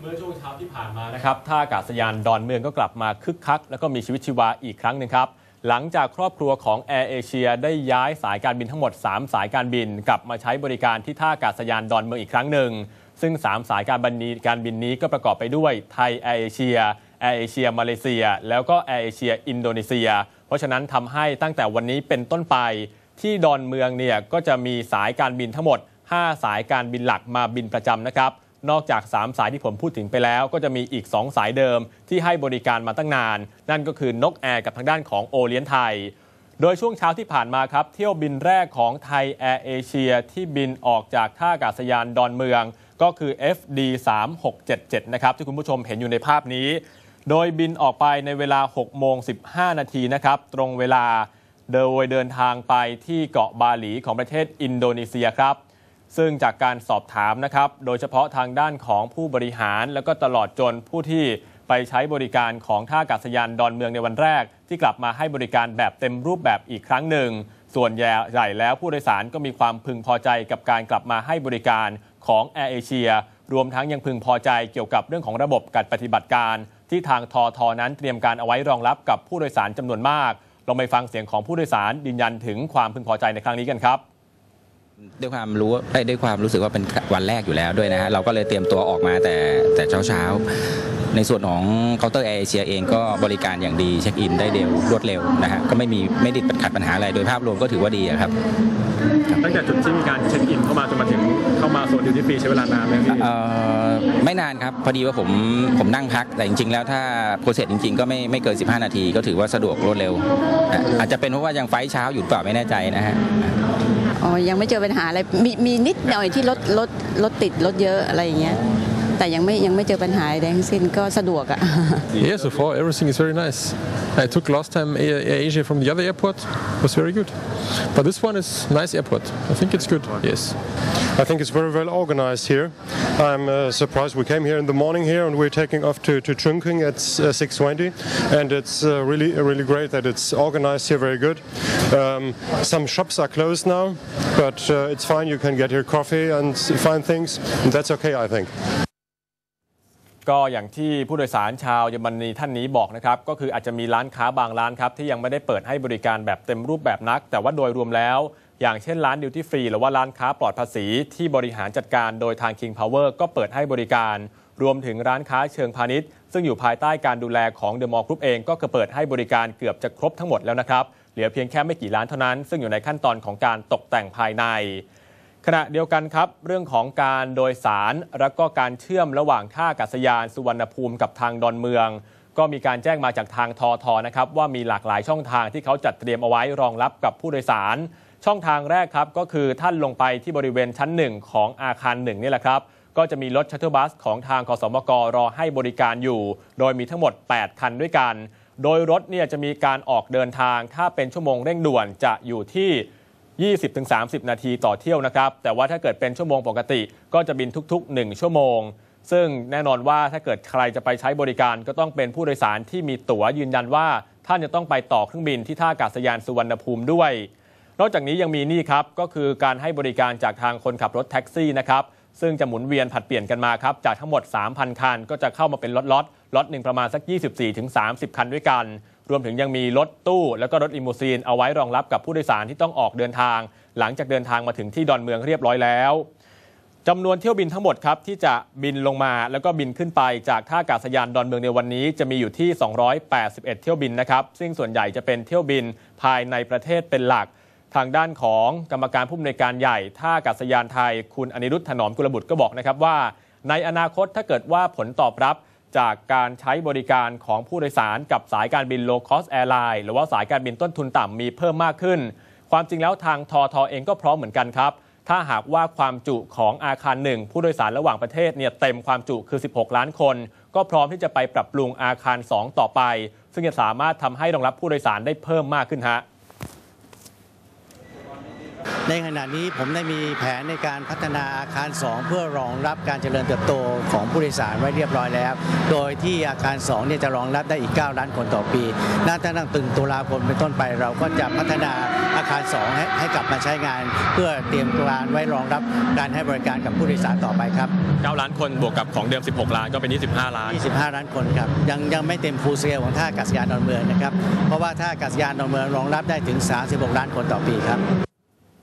เมื่อช่วงเช้าที่ผ่านมานะครับท่าอากาศยานดอนเมืองก็กลับมาคึกคัก แล้วก็มีชีวิตชีวาอีกครั้งหนึ่งครับ หลังจากครอบครัวของแอร์เอเชียได้ย้ายสายการบินทั้งหมด 3 สายการบิน กลับมาใช้บริการที่ท่าอากาศยานดอนเมืองอีกครั้งหนึ่ง ซึ่ง 3 สายการบินนี้การบินนี้ก็ประกอบไปด้วยไทยแอร์เอเชียแอร์เอเชียมาเลเซีย แล้วก็แอร์เอเชียอินโดนีเซีย เพราะฉะนั้นทำให้ตั้งแต่วันนี้เป็นต้นไปที่ดอนเมืองเนี่ยก็จะมีสายการบินทั้งหมด 5 สายการบินหลักมาบินประจำนะครับ นอกจาก 3 สายที่ผมพูดถึงไปแล้ว ก็จะมีอีก 2 สายเดิมที่ให้บริการมาตั้งนาน นั่นก็คือนกแอร์กับทางด้านของโอเลียนไทย โดยช่วงเช้าที่ผ่านมาครับ เที่ยวบินแรกของไทยแอร์เอเชียที่บินออกจากท่าอากาศยานดอนเมือง ก็คือ FD 3677นะครับที่คุณผู้ชมเห็นอยู่ในภาพนี้ โดยบินออกไปในเวลา6โมง15 นาทีนะครับตรงเวลาโดยเดินทางไปที่เกาะบาหลีของประเทศอินโดนีเซียครับ ซึ่งจากการสอบถามนะครับ โดยเฉพาะทางด้านของผู้บริหาร แล้วก็ตลอดจนผู้ที่ไปใช้บริการของท่าอากาศยานดอนเมืองในวันแรก ที่กลับมาให้บริการแบบเต็มรูปแบบอีกครั้งหนึ่ง ส่วนใหญ่แล้วผู้โดยสารก็มีความพึงพอใจกับการกลับมาให้บริการของแอร์เอเชียรวมทั้งยังพึงพอใจเกี่ยวกับเรื่องของระบบการปฏิบัติการ ที่ทางทอทอนั้นเตรียมการเอาไว้รองรับกับผู้โดยสารจำนวนมากลองไปฟังเสียงของผู้โดยสารยืนยันถึงความพึงพอใจในครั้งนี้กันครับ ด้วยความรู้เอ้ยด้วยความรู้สึกว่าเป็นวันแรกอยู่แล้วด้วยนะฮะเราก็เลยเตรียมตัวออกมาแต่แต่เช้าเช้าๆในส่วนของเคาน์เตอร์แอร์เอเชียเองก็บริการอย่างดีเช็คอินได้เร็วรวดเร็วนะฮะก็ไม่มีไม่ได้ขัดปัญหาอะไรโดยภาพรวมก็ถือว่าดีอะครับตั้งแต่จุดที่มีการเช็คอินเข้ามาจนมาถึงเข้ามาโซนดิวตี้ฟรีใช้เวลานานไหมพี่เอ่อไม่นานครับ พอดีว่าผมผมนั่งพักแต่จริง ๆ แล้วถ้าโปรเซสจริง ๆ ก็ไม่ไม่เกิน 15 นาที ก็ถือว่าสะดวกรวดเร็วอะอาจจะเป็นเพราะว่ายังไฟล์เช้าอยู่หรือเปล่าไม่แน่ใจนะฮะ อ๋อยังไม่เจอปัญหาอะไรมีมีนิดหน่อยที่รถรถรถติดรถเยอะอะไรอย่างเงี้ยแต่ยังไม่ยังไม่เจอปัญหาใดทั้งสิ้นก็สะดวกอะ Yeah, so far everything is very nice. I took last time Air Air Asia from the other airport. was very good. But this one is nice airport. I think it's good. Yes. I think it's very well organized here. I'm uh, surprised we came here in the morning here and we're taking off to, to Chungking at uh, 6.20 and it's uh, really really great that it's organized here very good. Um, some shops are closed now but uh, it's fine you can get here coffee and find things and that's okay I think. ก็อย่างที่ผู้โดยสารชาวเยอรมนีท่านนี้บอกนะครับ ก็คืออาจจะมีร้านค้าบางร้านครับ ที่ยังไม่ได้เปิดให้บริการแบบเต็มรูปแบบนัก แต่ว่าโดยรวมแล้ว อย่างเช่นร้านดิวตี้ฟรีหรือว่าร้านค้าปลอดภาษีที่บริหารจัดการโดยทาง King Power ก็เปิดให้บริการ รวมถึงร้านค้าเชิงพาณิชย์ ซึ่งอยู่ภายใต้การดูแลของเดอะมอลล์กรุ๊ปเองก็เปิดให้บริการเกือบจะครบทั้งหมดแล้วนะครับเหลือเพียงแค่ไม่กี่ร้านเท่านั้น ซึ่งอยู่ในขั้นตอนของการตกแต่งภายในขณะเดียวกันครับ เรื่องของการโดยสารและก็การเชื่อมระหว่างท่าอากาศยานสุวรรณภูมิกับทางดอนเมือง ก็มีการแจ้งมาจากทางทอทอนะครับว่ามีหลากหลายช่องทางที่เขาจัดเตรียมเอาไว้รองรับกับผู้โดยสาร ช่องทางแรกครับก็คือท่านลงไปที่บริเวณชั้นหนึ่งของอาคารหนึ่งนี่แหละครับ ก็จะมีรถชัตเทอร์บัสของทางคสมกรอให้บริการอยู่ โดยมีทั้งหมด 8 คันด้วยกัน โดยรถเนี่ยจะมีการออกเดินทาง ถ้าเป็นชั่วโมงเร่งด่วนจะอยู่ที่20-30 นาทีต่อเที่ยวนะครับ แต่ว่าถ้าเกิดเป็นชั่วโมงปกติ ก็จะบินทุก ๆ 1 ชั่วโมง ซึ่งแน่นอนว่าถ้าเกิดใครจะไปใช้บริการก็ต้องเป็นผู้โดยสารที่มีตั๋วยืนยันว่า ท่านจะต้องไปต่อเครื่องบินที่ท่าอากาศยานสุวรรณภูมิด้วย นอกจากนี้ยังมีนี่ครับก็คือการให้บริการจากทางคนขับรถแท็กซี่นะครับซึ่งจะหมุนเวียนผัดเปลี่ยนกันมาครับจากทั้งหมด 3,000 คัน ก็จะเข้ามาเป็นล็อตล็อตล็อตหนึ่งประมาณสัก 24-30 คันด้วยกัน รวมถึงยังมีรถตู้ แล้วก็รถลิมูซีนเอาไว้รองรับกับผู้โดยสารที่ต้องออกเดินทาง หลังจากเดินทางมาถึงที่ดอนเมืองเรียบร้อยแล้วจำนวนเที่ยวบินทั้งหมดครับที่จะบินลงมาแล้วก็บินขึ้นไปจากท่าอากาศยานดอนเมืองในวันนี้จะมีอยู่ที่ 281 เที่ยวบินนะครับซึ่งส่วนใหญ่จะเป็นเที่ยวบินภายในประเทศเป็นหลัก ทางด้านของกรรมการผู้อำนวยการใหญ่ท่าอากาศยานไทย คุณอนิรุทธถนอมกุลบุตรก็บอกนะครับว่า ในอนาคตถ้าเกิดว่าผลตอบรับจากการใช้บริการของผู้โดยสารกับสายการบิน low cost airline หรือว่าสายการบินต้นทุนต่ำมีเพิ่มมากขึ้น ความจริงแล้วทางทอทอเองก็พร้อมเหมือนกันครับ ถ้าหากว่าความจุของอาคารหนึ่งผู้โดยสารระหว่างประเทศเนี่ยเต็มความจุคือ 16 ล้านคน ก็พร้อมที่จะไปปรับปรุงอาคาร 2 ต่อไป ซึ่งจะสามารถทำให้รองรับผู้โดยสารได้เพิ่มมากขึ้นฮะ ในขณะนี้ผมได้มีแผนในการพัฒนาอาคาร 2 เพื่อรองรับการเจริญเติบโตของผู้โดยสารไว้เรียบร้อยแล้ว โดยที่อาคาร2เนี่ยจะรองรับได้อีก 9 ล้านคนต่อปีน่าจะตั้งตึงตุลาคมเป็นต้นไป เราก็จะพัฒนาอาคาร 2 ให้ให้กลับมาใช้งาน เพื่อเตรียมการไว้รองรับการให้บริการกับผู้โดยสารต่อไปครับ 9 ล้านคนบวกกับของเดิม 16 ล้านก็เป็น 25 ล้าน 25 ล้านคนครับ ยังยังไม่เต็มฟูลสเกลของท่าอากาศยานดอนเมืองนะครับ เพราะว่าท่าอากาศยานดอนเมืองรองรับได้ถึง 36 ล้านคนต่อปีครับ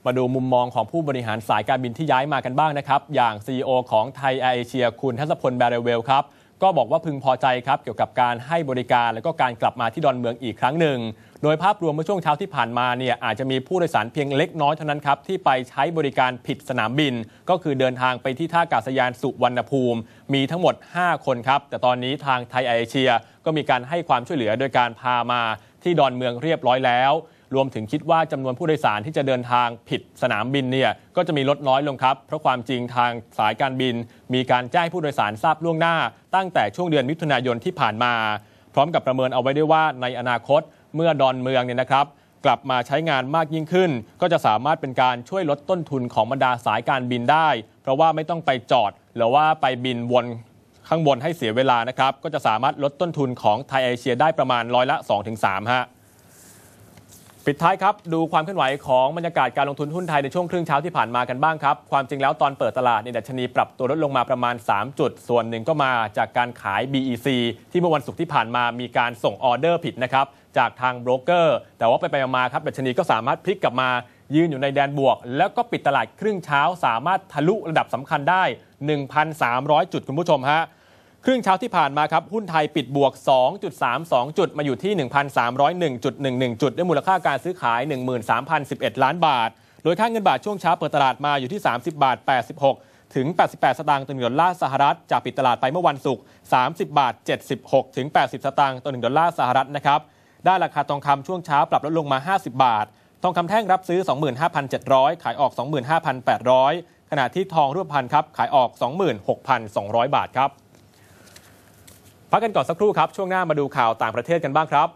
มาดูมุมมองของผู้บริหารสายการบินที่ย้ายมากันบ้างนะครับ อย่าง CEO ของไทยแอร์เอเชียคุณทัศพลแบรเวลครับ ก็บอกว่าพึงพอใจครับ เกี่ยวกับการให้บริการและก็การกลับมาที่ดอนเมืองอีกครั้งหนึ่ง โดยภาพรวมเมื่อช่วงเช้าที่ผ่านมาเนี่ยอาจจะมีผู้โดยสารเพียงเล็กน้อยเท่านั้นครับ ที่ไปใช้บริการผิดสนามบิน ก็คือเดินทางไปที่ท่าอากาศยานสุวรรณภูมิ มีทั้งหมด 5 คนครับ แต่ตอนนี้ทางไทยแอร์เอเชียก็มีการให้ความช่วยเหลือโดยการพามาที่ดอนเมืองเรียบร้อยแล้ว รวมถึงคิดว่าจำนวนผู้โดยสารที่จะเดินทางผิดสนามบินเนี่ยก็จะมีลดน้อยลงครับ เพราะความจริงทางสายการบิน มีการแจ้งผู้โดยสารทราบล่วงหน้า ตั้งแต่ช่วงเดือนมิถุนายนที่ผ่านมา พร้อมกับประเมินเอาไว้ได้ว่าในอนาคตเมื่อดอนเมืองเนี่ยนะครับกลับมาใช้งานมากยิ่งขึ้น ก็จะสามารถเป็นการช่วยลดต้นทุนของบรรดาสายการบินได้ เพราะว่าไม่ต้องไปจอด หรือว่าไปบินวนข้างบนให้เสียเวลานะครับ ก็จะสามารถลดต้นทุนของไทยเอเชียได้ประมาณร้อยละ 2-3ฮะ ปิดท้ายครับ ดูความเคลื่อนไหวของบรรยากาศการลงทุนหุ้นไทยในช่วงครึ่งเช้าที่ผ่านมากันบ้างครับ ความจริงแล้วตอนเปิดตลาดเนี่ยดัชนีปรับตัวลดลงมาประมาณ 3 จุด ส่วนหนึ่งก็มาจากการขาย BEC ที่เมื่อวันศุกร์ที่ผ่านมามีการส่งออเดอร์ผิดนะครับ จากทางโบรกเกอร์ แต่ว่าไปไปมาครับดัชนีก็สามารถพลิกกลับมายืนอยู่ในแดนบวก แล้วก็ปิดตลาดครึ่งเช้า สามารถทะลุระดับสำคัญได้ 1,300 จุดคุณผู้ชมฮะ ครึ่งเช้าที่ผ่านมาครับ หุ้นไทยปิดบวก 2.32 จุดมาอยู่ที่ 1,301.11 จุด ด้วยมูลค่าการซื้อขาย 13,011 ล้านบาท โดยค่าเงินบาทช่วงเช้าเปิดตลาดมาอยู่ที่ 30 บาท 86 ถึง 88 สตางค์ต่อหนึ่งดอลลาร์สหรัฐจากปิดตลาดไปเมื่อวันศุกร์30 บาท 76 ถึง 80 สตางค์ต่อหนึ่งดอลลาร์สหรัฐนะครับได้ราคาทองคำช่วงเช้าปรับลดลงมา 50 บาท ทองคำแท่งรับซื้อ 25,700 ขายออก 25,800 ขณะที่ทองรูปพรรณครับขายออก 26,200 บาทครับ พักกันก่อนสักครู่ครับ ช่วงหน้ามาดูข่าวต่างประเทศกันบ้างครับ